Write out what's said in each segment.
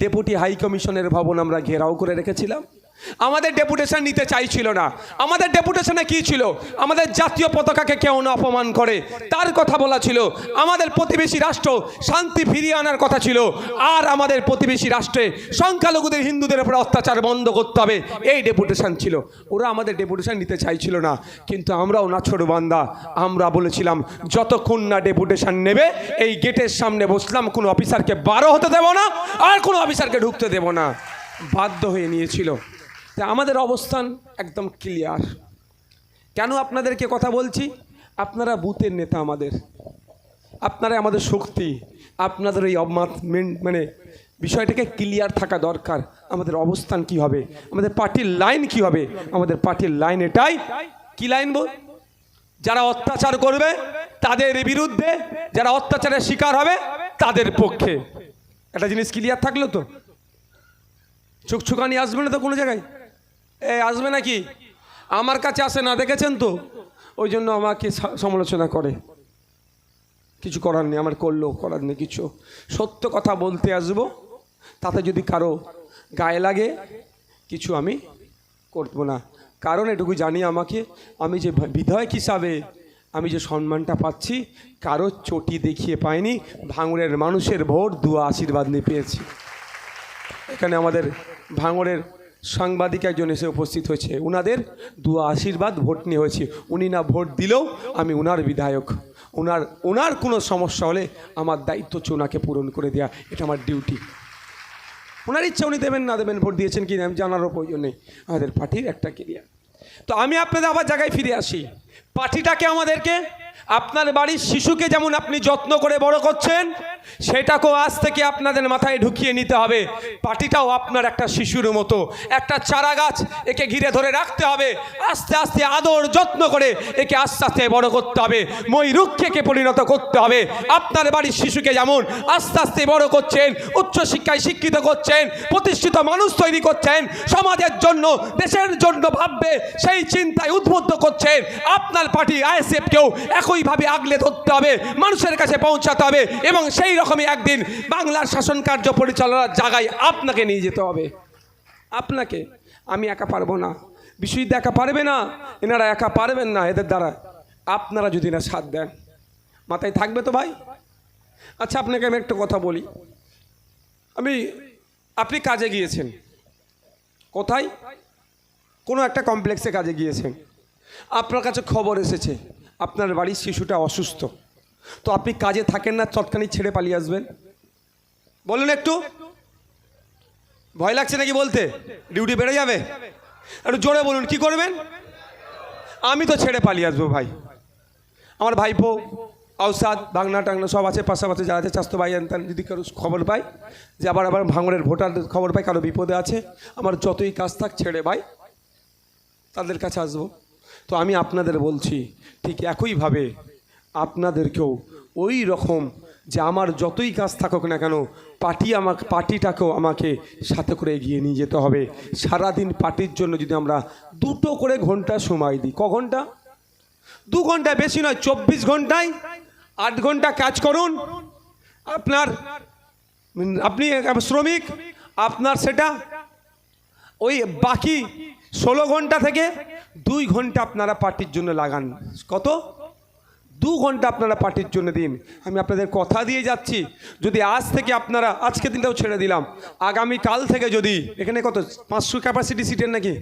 Deputy high কমিশনের ভবন আমরা ঘেরাও করে রেখেছিলাম। আমাদের ডেপুটেশন নিতে চাইছিল না। আমাদের ডেপুটেশনে কি ছিল? আমাদের জাতীয় পতাকাকে কেউ না অপমান করে। তার কথা বলা ছিল, আমাদের প্রতিবেশী রাষ্ট্র শান্তি ফিরিয়ে আনার কথা ছিল। আর আমাদের প্রতিবেশী রাষ্ট্রে সংখ্যালঘুদের হিন্দুদের উপর অত্যাচার বন্ধ করতে হবে। এই ডেপুটেশন ছিল। ওরা আমাদের ডেপুটেশন নিতে চাইছিল না। কিন্তু আমরাও না ছোট বান্দা। আমরা বলেছিলাম, যতক্ষণ না ডেপুটেশন নেবে, এই গেটের সামনে বসলাম, কোনো অফিসারকে বারো হতে দেব না, আর কোনো অফিসারকে ঢুকতে দেব না। বাধ্য হয়ে নিয়েছিল। তা আমাদের অবস্থান একদম ক্লিয়ার কেন আপনাদেরকে কথা বলছি? আপনারা বুথের নেতা আমাদের। আপনারা আমাদের শক্তি। আপনাদের এই মানে বিষয়টাকে ক্লিয়ার থাকা দরকার। আমাদের অবস্থান কি হবে? আমাদের পার্টির লাইন কি হবে? আমাদের পার্টির লাইন এটাই। কি লাইন বল? যারা অত্যাচার করবে, তাদের বিরুদ্ধে যারা অত্যাচারের শিকার হবে, তাদের পক্ষে। একটা জিনিস ক্লিয়ার থাকল তো? চুকচুকানি আসবে না তো কোনো জায়গায়? এ, আসবে নাকি? আমার কাছে আসে না, দেখেছেন তো? ওই জন্য আমাকে সমালোচনা করে। কিছু করার নেই, আমার করলেও করার নেই কিছু। সত্য কথা বলতে আসব, তাতে যদি কারও গায়ে লাগে, কিছু আমি করব না। কারণ এটুকু জানি আমাকে, আমি যে বিধায়ক হিসাবে আমি যে সম্মানটা পাচ্ছি, কারও চটি দেখিয়ে পাইনি, ভাঙড়ের মানুষের ভোট দুয়া আশীর্বাদ নিয়ে পেয়েছি। এখানে আমাদের ভাঙড়ের সাংবাদিক একজন এসে উপস্থিত হয়েছে। উনাদের দু আশীর্বাদ ভোট নিয়ে হয়েছে। উনি না ভোট দিলেও আমি উনার বিধায়ক। ওনার ওনার কোনো সমস্যা হলে আমার দায়িত্ব হচ্ছে ওনাকে পূরণ করে দেওয়া এটা আমার ডিউটি। ওনার ইচ্ছা উনি দেবেন, না দেবেন, ভোট দিয়েছেন কি আমি জানারও প্রয়োজন নেই। আমাদের পার্টির একটা কেরিয়ার তো আমি আপনাদের আবার জায়গায় ফিরে আসি। পার্টিটাকে আমাদেরকে, আপনার বাড়ির শিশুকে যেমন আপনি যত্ন করে বড় করছেন সেটাকেও আজ থেকে আপনাদের মাথায় ঢুকিয়ে নিতে হবে। পার্টিটাও আপনার একটা শিশুর মতো। একটা চারা গাছ একে ঘিরে ধরে রাখতে হবে। আস্তে আস্তে আদর যত্ন করে একে আস্তে আস্তে বড় করতে হবে। মই রুক্ষেকে পরিণত করতে হবে। আপনার বাড়ির শিশুকে যেমন আস্তে আস্তে বড় করছেন, উচ্চশিক্ষায় শিক্ষিত করছেন, প্রতিষ্ঠিত মানুষ তৈরি করছেন, সমাজের জন্য, দেশের জন্য ভাববে, সেই চিন্তায় উদ্বুদ্ধ করছেন, আপনার পার্টি আইএসএফকেও একইভাবে আগলে ধরতে হবে। মানুষের কাছে পৌঁছাতে হবে এবং সেই রকমই একদিন বাংলার শাসন কার্য পরিচালনার জায়গায় আপনাকে নিয়ে যেতে হবে। আপনাকে। আমি একা পারব না। বিশ্বজিৎ একা পারবে না। এনারা একা পারবেন না এদের দ্বারা। আপনারা যদি না সাথ দেন। মাথায় থাকবে তো ভাই? আচ্ছা আপনাকে আমি একটা কথা বলি। আমি, আপনি কাজে গিয়েছেন। কোথায়? কোনো একটা কমপ্লেক্সে কাজে গিয়েছেন। আপনার কাছে খবর এসেছে। আপনার বাড়ির শিশুটা অসুস্থ। তো আপনি কাজে থাকেন না, চটকানি ছেড়ে পালিয়ে আসবেন। বলুন একটু। ভয় লাগছে নাকি বলতে? ডিউটি বেড়ে যাবে? একটু জোরে বলুন, কি করবেন? আমি তো ছেড়ে পালিয়ে আসব ভাই। আমার ভাইপো আউসাদ বাংলা টাংলা সব আছে, পাশাপাশি যারা আছে, স্বাস্থ্য ভাই আনতেন যদি কারও খবর পাই, যে আবার আবার ভাঙড়ের ভোটার খবর পাই, কারও বিপদে আছে, আমার যতই কাজ থাক, ছেড়ে ভাই, তাদের কাছে আসব। তো আমি আপনাদের বলছি, ঠিক একইভাবে আপনাদেরকেও ওই রকম যে আমার যতই কাজ থাকুক না কেন, পার্টি আমাকে, পার্টিটাকেও আমাকে সাথে করে এগিয়ে নিয়ে যেতে হবে। সারাদিন পার্টির জন্য যদি আমরা দুটো করে ঘণ্টা সময় দিই, ক ঘণ্টা? দু ঘণ্টা বেশি নয়, চব্বিশ ঘন্টায় আট ঘণ্টা কাজ করুন। আপনার, আপনি শ্রমিক, আপনার সেটা, ওই বাকি ষোলো ঘণ্টা থেকে দুই ঘণ্টা আপনারা পার্টির জন্য লাগান। কত? দু ঘণ্টা আপনারা পার্টির জন্য দিন। আমি আপনাদের কথা দিয়ে যাচ্ছি। যদি আজ থেকে আপনারা আজকে দিনটাও ছেড়ে দিলাম। আগামী কাল থেকে যদি, এখানে কত, পাঁচশো ক্যাপাসিটি সিটের নাকি?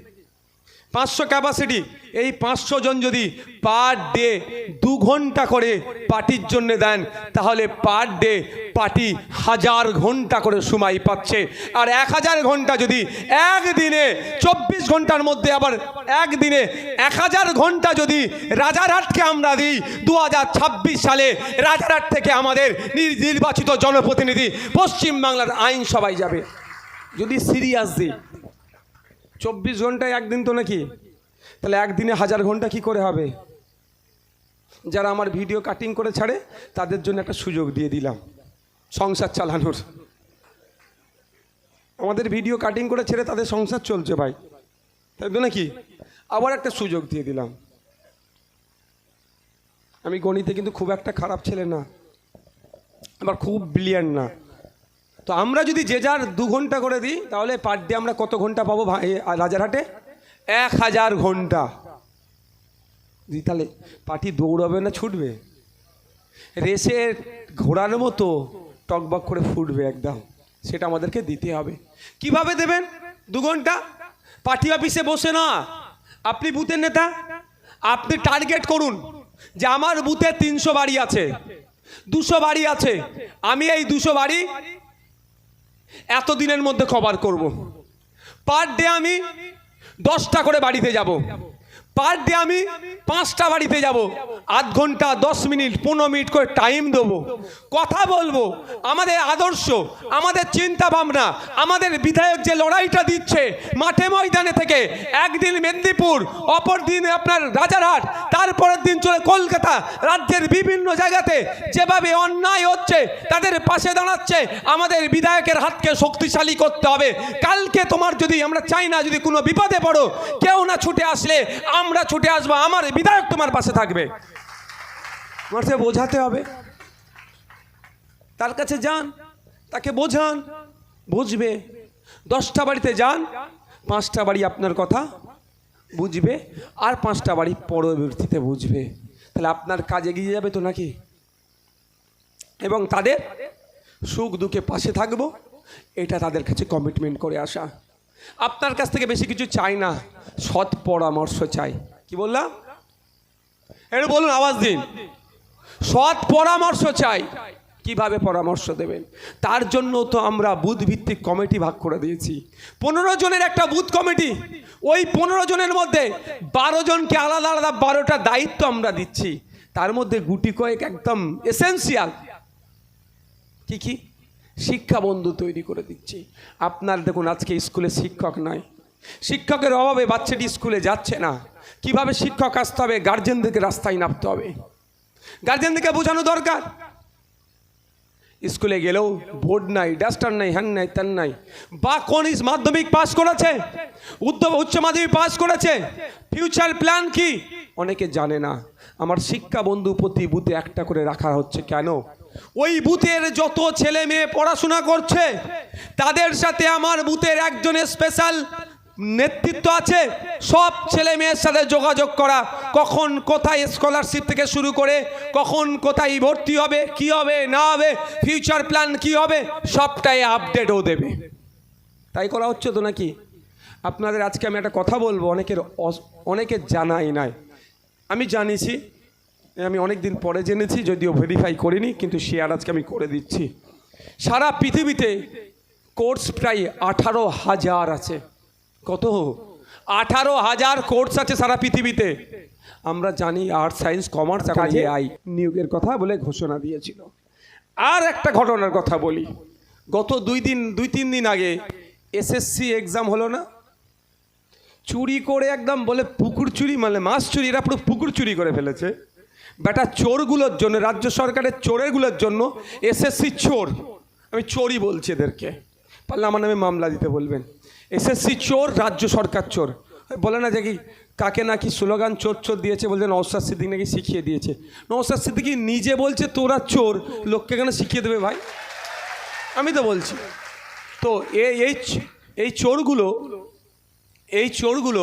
পাঁচশো ক্যাপাসিটি এই পাঁচশো জন যদি পার ডে দু ঘণ্টা করে পার্টির জন্য দেন, তাহলে পার ডে পার্টি হাজার ঘণ্টা করে সময় পাচ্ছে। আর এক হাজার ঘণ্টা যদি একদিনে, চব্বিশ ঘণ্টার মধ্যে আবার একদিনে এক হাজার ঘণ্টা যদি রাজারহাটকে আমরা দিই, দু হাজার ছাব্বিশ সালে রাজারহাট থেকে আমাদের নির- নির্বাচিত জনপ্রতিনিধি পশ্চিমবাংলার আইনসভায় যাবে। যদি সিরিয়াস দিই চব্বিশ ঘন্টায় একদিন তো নাকি? তাহলে একদিনে হাজার ঘণ্টা কি করে হবে? যারা আমার ভিডিও কাটিং করে ছাড়ে, তাদের জন্য একটা সুযোগ দিয়ে দিলাম। সংসার চালানোর। আমাদের ভিডিও কাটিং করে ছেড়ে তাদের সংসার চলছে ভাই। তাই তো নাকি? আবার একটা সুযোগ দিয়ে দিলাম। আমি গণিতে কিন্তু খুব একটা খারাপ ছেলে না। আবার খুব ব্রিলিয়ান্ট না। তো আমরা যদি যে যার দু ঘণ্টা করে দিই, তাহলে পার ডে আমরা কত ঘণ্টা পাবো রাজারহাটে? এক হাজার ঘণ্টা। দি তাহলে পার্টি দৌড়াবে না ছুটবে? রেসে ঘোড়ার মতো টকবক করে ফুটবে একদম। সেটা আমাদেরকে দিতে হবে। কীভাবে দেবেন? দু ঘণ্টা? পার্টি অফিসে বসে না। আপনি বুথের নেতা? আপনি টার্গেট করুন যে আমার বুথে তিনশো বাড়ি আছে, দুশো বাড়ি আছে। আমি এই দুশো বাড়ি এত দিনের মধ্যে কভার করব। পার ডে আমি দশটা করে বাড়িতে যাব। পার ডে আমি পাঁচটা বাড়িতে যাব। আধ ঘণ্টা, দশ মিনিট, পনেরো মিনিট করে টাইম দেবো। কথা বলব। আমাদের আদর্শ, আমাদের চিন্তা ভাবনা, আমাদের বিধায়ক যে লড়াইটা দিচ্ছে মাঠে ময়দানে থেকে, একদিন মেদিনীপুর, অপর দিন আপনার রাজারহাট, তারপরের দিন চলে কলকাতা, রাজ্যের বিভিন্ন জায়গাতে যেভাবে অন্যায় হচ্ছে, তাদের পাশে দাঁড়াচ্ছে, আমাদের বিধায়কের হাতকে শক্তিশালী করতে হবে। কালকে তোমার যদি আমরা চাই না যদি কোনো বিপদে পড়ো, কেউ না ছুটে আসলে আমরা ছুটে আসব, আমার বিধায়ক তোমার পাশে থাকবে। তোমার সে বোঝাতে হবে। তার কাছে যান, তাকে বোঝান, বুঝবে। দশটা বাড়িতে যান, পাঁচটা বাড়ি আপনার কথা বুঝবে, আর পাঁচটা বাড়ি পরবর্তীতে বুঝবে। তাহলে আপনার কাজ এগিয়ে যাবে তো নাকি? এবং তাদের সুখ দুঃখে পাশে থাকব, এটা তাদের কাছে কমিটমেন্ট করে আসা। আপনার কাছ থেকে বেশি কিছু চাই না, সৎ পরামর্শ চাই। কি বললাম? এটা বলুন আওয়াজ দিন। সৎ পরামর্শ চাই। কীভাবে পরামর্শ দেবেন? তার জন্য তো আমরা বুথ ভিত্তিক কমিটি ভাগ করে দিয়েছি। পনেরো জনের একটা বুথ কমিটি। ওই পনেরো জনের মধ্যে বারো জনকে আলাদা আলাদা বারোটা দায়িত্ব আমরা দিচ্ছি। তার মধ্যে গুটি কয়েক একদম এসেন্সিয়াল কি কি? শিক্ষা বন্ধু তৈরি করে দিচ্ছি। আপনার দেখুন, আজকে স্কুলে শিক্ষক নাই। শিক্ষকের অভাবে বাচ্চাটি স্কুলে যাচ্ছে না। কীভাবে শিক্ষক আসতে হবে? গার্জেনদেরকে রাস্তায় নামতে হবে। গার্জেনদেরকে বোঝানো দরকার। স্কুলে গেলেও বোর্ড নাই, ডাস্টার নাই হ্যান নাই, ত্যান নাই। বা কোন মাধ্যমিক পাস করেছে? উচ্চ মাধ্যমিক পাস করেছে? ফিউচার প্ল্যান কি? অনেকে জানে না। আমার শিক্ষা বন্ধু প্রতি বুথে একটা করে রাখা হচ্ছে। কেন? ওই বুথের যত ছেলে মেয়ে পড়াশোনা করছে, তাদের সাথে আমার বুথের একজনের স্পেশাল নেতৃত্ব আছে। সব ছেলে মেয়ের সাথে যোগাযোগ করা। কখন কোথায় স্কলারশিপ থেকে শুরু করে, কখন কোথায় ভর্তি হবে, কি হবে, না হবে ফিউচার প্ল্যান কি হবে, সবটাই আপডেটও দেবে। তাই করা হচ্ছে তো নাকি? আপনাদের আজকে আমি একটা কথা বলব, অনেকের অনেকের জানাই নাই। আমি জানিছি আমি অনেক দিন পরে জেনেছি যদিও ভেরিফাই করিনি কিন্তু শেয়ার আজকে আমি করে দিচ্ছি। সারা পৃথিবীতে কোর্স প্রায় আঠারো হাজার আছে। কত? আঠারো হাজার কোর্স আছে সারা পৃথিবীতে। আমরা জানি আর্টস সায়েন্স কমার্স এখন আই নিয়োগের কথা বলে ঘোষণা দিয়েছিল। আর একটা ঘটনার কথা বলি। গত দুই দিন দুই তিন দিন আগে এসএসসি এক্সাম হলো না? চুরি করে একদম বলে পুকুর চুরি মানে মাছ চুরি এরা পুরো পুকুর চুরি করে ফেলেছে। বেটা চোরগুলোর জন্য রাজ্য সরকারের চোরেরগুলোর জন্য এসএসসি চোর আমি চোরই বলছি এদেরকে পারলে আমার নামে মামলা দিতে বলবেন এসএসসি চোর রাজ্য সরকার চোর বলে না যে কি কাকে নাকি স্লোগান চোর চোর দিয়েছে বলছে নওসাদ সিদ্দিক নাকি শিখিয়ে দিয়েছে নওসাদ সিদ্দিকি নিজে বলছে তোরা চোর লোককে কেন শিখিয়ে দেবে ভাই আমি তো বলছি তো এই এই চোরগুলো এই চোরগুলো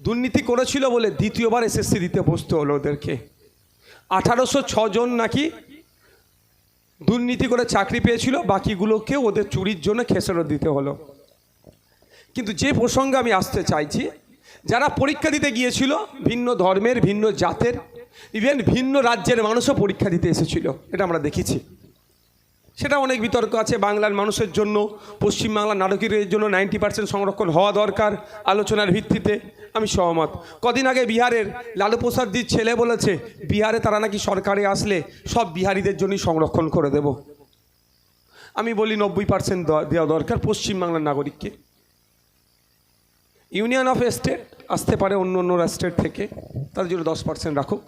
দুর্নীতি করেছিল বলে দ্বিতীয়বার এসএসসি দিতে বসতে হলো ওদেরকে আঠারোশো ছজন নাকি দুর্নীতি করে চাকরি পেয়েছিল বাকিগুলোকে ওদের চুরির জন্য খেসারত দিতে হলো। কিন্তু যে প্রসঙ্গে আমি আসতে চাইছি, যারা পরীক্ষা দিতে গিয়েছিল, ভিন্ন ধর্মের, ভিন্ন জাতের ইভেন ভিন্ন রাজ্যের মানুষও পরীক্ষা দিতে এসেছিল, এটা আমরা দেখেছি। সেটা অনেক বিতর্ক আছে বাংলার মানুষের জন্য, পশ্চিমবাংলার নাটকের জন্য নাইনটি পার্সেন্ট সংরক্ষণ হওয়া দরকার আলোচনার ভিত্তিতে। আমি সহমত। কদিন আগে বিহারের লালু প্রসাদজির ছেলে বলেছে, বিহারে তারা নাকি সরকারে আসলে সব বিহারিদের জন্যই সংরক্ষণ করে দেব। আমি বলি নব্বই পার্সেন্ট দেওয়া দরকার পশ্চিমবাংলার নাগরিককে। ইউনিয়ন অফ স্টেট আসতে পারে অন্য অন্য স্টেট থেকে তাদের জন্য দশ পার্সেন্ট রাখুক।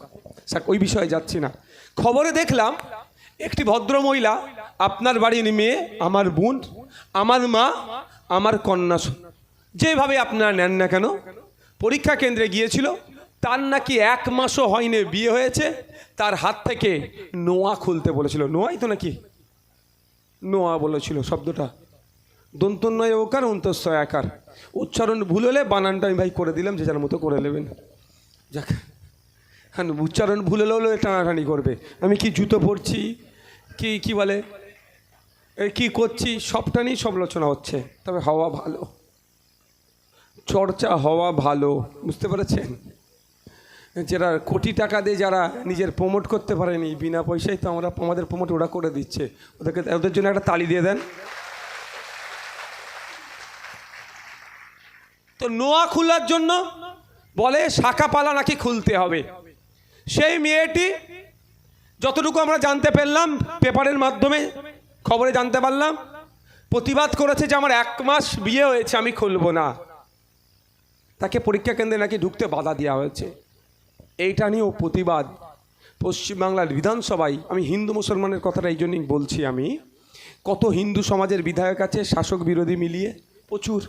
স্যার, ওই বিষয়ে যাচ্ছি না। খবরে দেখলাম একটি ভদ্রমহিলা আপনার বাড়ির মেয়ে, আমার বোন, আমার মা, আমার কন্যা যেভাবে আপনারা নেন না কেন, পরীক্ষা কেন্দ্রে গিয়েছিল, তার নাকি এক মাসও হয়নি বিয়ে হয়েছে, তার হাত থেকে নোয়া খুলতে বলেছিল। নোয়াই তো নাকি? নোয়া বলেছিল শব্দটা। দন্তন্নয় ওকার অন্তস্য একার উচ্চারণ ভুল হলে বানানটা আমি ভাই করে দিলাম, যে যার মতো করে নেবেন। যাক হ্যাঁ উচ্চারণ ভুল হলে হলে টানাটানি করবে। আমি কি জুতো পরছি? কি কি বলে? কি করছি? সবটা নিয়েই সমালোচনা হচ্ছে। তবে হওয়া ভালো। চর্চা হওয়া ভালো। বুঝতে পেরেছেন? যারা কোটি টাকা দিয়ে যারা নিজের প্রমোট করতে পারেনি, বিনা পয়সায় তো আমরা আমাদের প্রমোট ওরা করে দিচ্ছে। ওদেরকে, ওদের জন্য একটা তালি দিয়ে দেন। তো নোয়া খোলার জন্য বলে, শাখা পালা নাকি খুলতে হবে। সেই মেয়েটি যতটুকু আমরা জানতে পারলাম পেপারের মাধ্যমে, খবরে জানতে পারলাম, প্রতিবাদ করেছে যে আমার এক মাস বিয়ে হয়েছে, আমি খুলবো না। তাকে পরীক্ষা কেন্দ্রে নাকি ঢুকতে বাধা দেওয়া হয়েছে। এইটা নিয়েও প্রতিবাদ। পশ্চিমবাংলার বিধানসভায় আমি হিন্দু মুসলমানের কথাটা এই জন্যই বলছি আমি, কত হিন্দু সমাজের বিধায়ক আছে, শাসক বিরোধী মিলিয়ে, প্রচুর।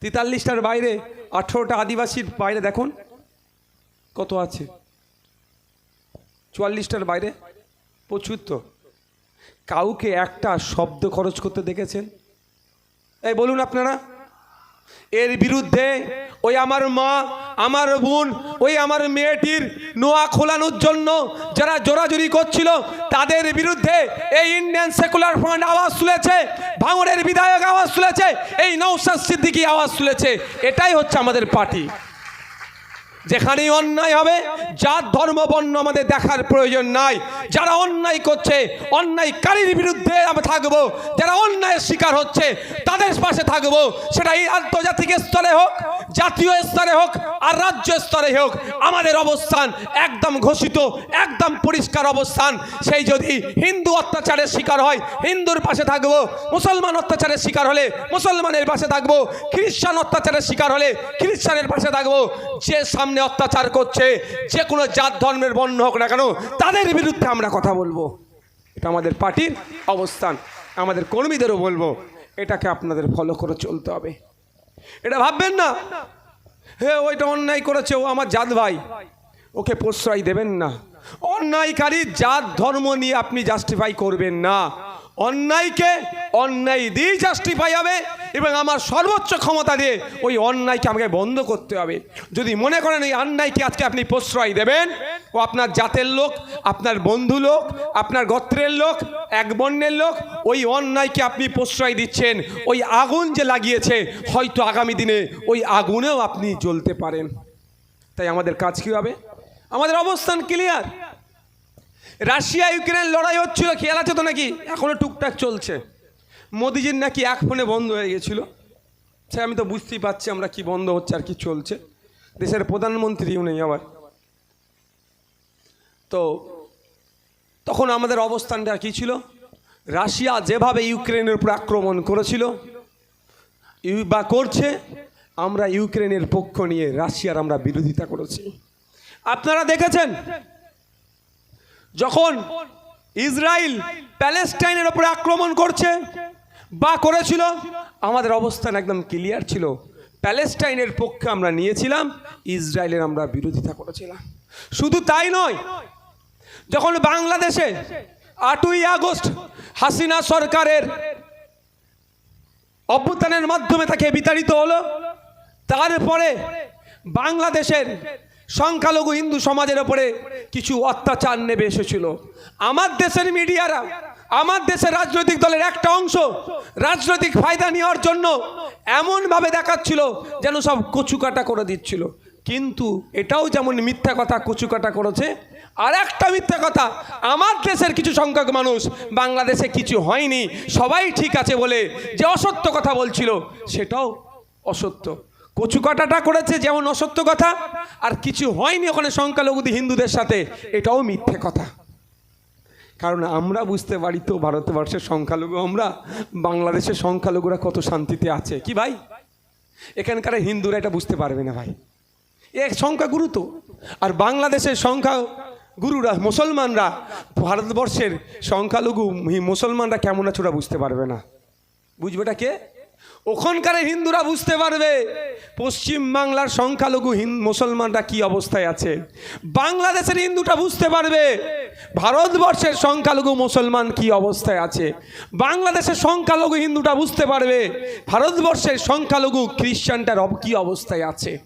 তেতাল্লিশটার বাইরে, আঠেরোটা আদিবাসীর বাইরে দেখুন, কত আছে। চুয়াল্লিশটার বাইরে? প্রচুর তো। কাউকে একটা শব্দ খরচ করতে দেখেছেন? এই বলুন আপনারা। এর বিরুদ্ধে ওই আমার মা, আমার বোন, ওই আমার মেয়েটির নোয়া খোলানোর জন্য যারা জোরাজুরি করছিল, তাদের বিরুদ্ধে এই ইন্ডিয়ান সেকুলার ফ্রন্ট আওয়াজ তুলেছে, ভাঙড়ের বিধায়ক আওয়াজ তুলেছে, এই নৌসাদ সিদ্দিকি আওয়াজ তুলেছে। এটাই হচ্ছে আমাদের পার্টি। যেখানেই অন্যায় হবে, যার ধর্ম বর্ণ আমাদের দেখার প্রয়োজন নাই, যারা অন্যায় করছে, অন্যায়কারীর বিরুদ্ধে আমরা থাকব, যারা অন্যায়ের শিকার হচ্ছে, তাদের পাশে থাকব, সেটা এই আন্তর্জাতিক স্তরে হোক, জাতীয় স্তরে হোক, আর রাজ্য স্তরে হোক, আমাদের অবস্থান একদম ঘোষিত, একদম পরিষ্কার অবস্থান। সেই যদি হিন্দু অত্যাচারের শিকার হয়, হিন্দুর পাশে থাকব, মুসলমান অত্যাচারের শিকার হলে মুসলমানের পাশে থাকব, খ্রিস্টান অত্যাচারের শিকার হলে খ্রিস্টানের পাশে থাকব, যে সামনে অত্যাচার করছে, যে কোনো জাত ধর্মের বর্ণ হোক না কেন, তাদের বিরুদ্ধে আমরা কথা বলব। এটা আমাদের পার্টির অবস্থান। আমাদের কর্মীদেরও বলব, এটাকে আপনাদের ফলো করে চলতে হবে। এটা ভাববেন না। হে ওইটা অন্যায় করেছে, ও আমার জাত ভাই। ওকে প্রশ্রয় দেবেন না। অন্যায়কারী জাত ধর্ম নিয়ে আপনি জাস্টিফাই করবেন না। অন্যায়কে অন্যায় দিয়েই জাস্টিফাই হবে এবং আমার সর্বোচ্চ ক্ষমতা দিয়ে ওই অন্যায়কে আমাকে বন্ধ করতে হবে। যদি মনে করেন এই অন্যায়কে আজকে আপনি প্রশ্রয় দেবেন, ও আপনার জাতের লোক, আপনার বন্ধু লোক, আপনার গোত্রের লোক, এক বর্ণের লোক, ওই অন্যায়কে আপনি প্রশ্রয় দিচ্ছেন, ওই আগুন যে লাগিয়েছে, হয়তো আগামী দিনে ওই আগুনেও আপনি জ্বলতে পারেন। তাই আমাদের কাজ কী হবে? আমাদের অবস্থান ক্লিয়ার রাশিয়া ইউক্রেন লড়াই হচ্ছিল, খেয়াল আছে তো নাকি? এখনও টুকটাক চলছে। মোদিজির নাকি এক ফোনে বন্ধ হয়ে গেছিল। সে আমি তো বুঝতেই পারছি আমরা কি বন্ধ হচ্ছে আর কি চলছে। দেশের প্রধানমন্ত্রীও নেই আবার। তো তখন আমাদের অবস্থানটা কি ছিল? রাশিয়া যেভাবে ইউক্রেনের উপর আক্রমণ করেছিল বা করছে, আমরা ইউক্রেনের পক্ষ নিয়ে রাশিয়ার আমরা বিরোধিতা করেছি। আপনারা দেখেছেন, যখন ইসরায়েল প্যালেস্টাইনের ওপরে আক্রমণ করছে বা করেছিল? আমাদের অবস্থান একদম ক্লিয়ার ছিল। প্যালেস্টাইনের পক্ষে আমরা নিয়েছিলাম, ইসরায়েলের আমরা বিরোধিতা করেছিলাম। শুধু তাই নয়, যখন বাংলাদেশে আটই আগস্ট হাসিনা সরকারের অভ্যুত্থানের মাধ্যমে তাকে বিতাড়িত হলো, তারপরে বাংলাদেশের সংখ্যালঘু হিন্দু সমাজের ওপরে কিছু অত্যাচার নেমে এসেছিল। আমার দেশের মিডিয়ারা, আমার দেশের রাজনৈতিক দলের একটা অংশ রাজনৈতিক ফায়দা নেওয়ার জন্য এমনভাবে দেখাচ্ছিল যেন সব কচুকাটা করে দিচ্ছিল। কিন্তু এটাও যেমন মিথ্যা কথা কচুকাটা করেছে আর একটা মিথ্যা কথা, আমার দেশের কিছু সংখ্যক মানুষ বাংলাদেশে কিছু হয়নি, সবাই ঠিক আছে বলে যে অসত্য কথা বলছিল, সেটাও অসত্য। কচুকাটাটা করেছে যেমন অসত্য কথা, আর কিছু হয়নি ওখানে সংখ্যালঘুদি হিন্দুদের সাথে, এটাও মিথ্যে কথা। কারণ আমরা বুঝতে পারি তো ভারতবর্ষের সংখ্যালঘু আমরা, বাংলাদেশের সংখ্যালঘুরা কত শান্তিতে আছে। কি ভাই? এখানকার হিন্দুরা এটা বুঝতে পারবে না ভাই। এ সংখ্যা গুরু তো। আর বাংলাদেশের সংখ্যা গুরুরা, মুসলমানরা, ভারতবর্ষের সংখ্যালঘু মুসলমানরা কেমন আছে ওরা বুঝতে পারবে না। বুঝবেটা কে? ওখানকার হিন্দুরা বুঝতে পারবে। পশ্চিম বাংলার সংখ্যালঘু মুসলমানরা কি অবস্থায় আছে? বাংলাদেশের হিন্দুটা বুঝতে পারবে। ভারতবর্ষের সংখ্যালঘু মুসলমান কি অবস্থায় আছে? বাংলাদেশের সংখ্যালঘু হিন্দুটা বুঝতে পারবে। ভারতবর্ষের সংখ্যালঘু খ্রিস্টানটার অব- কি অবস্থায় আছে?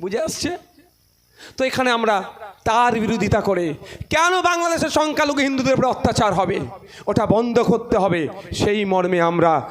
বুঝে আসছে? তো এখানে আমরা তার বিরোধিতা করে কেন বাংলাদেশের সংখ্যালঘু হিন্দুদের উপর অত্যাচার হবে? ওটা বন্ধ করতে হবে। সেই মর্মে আমরা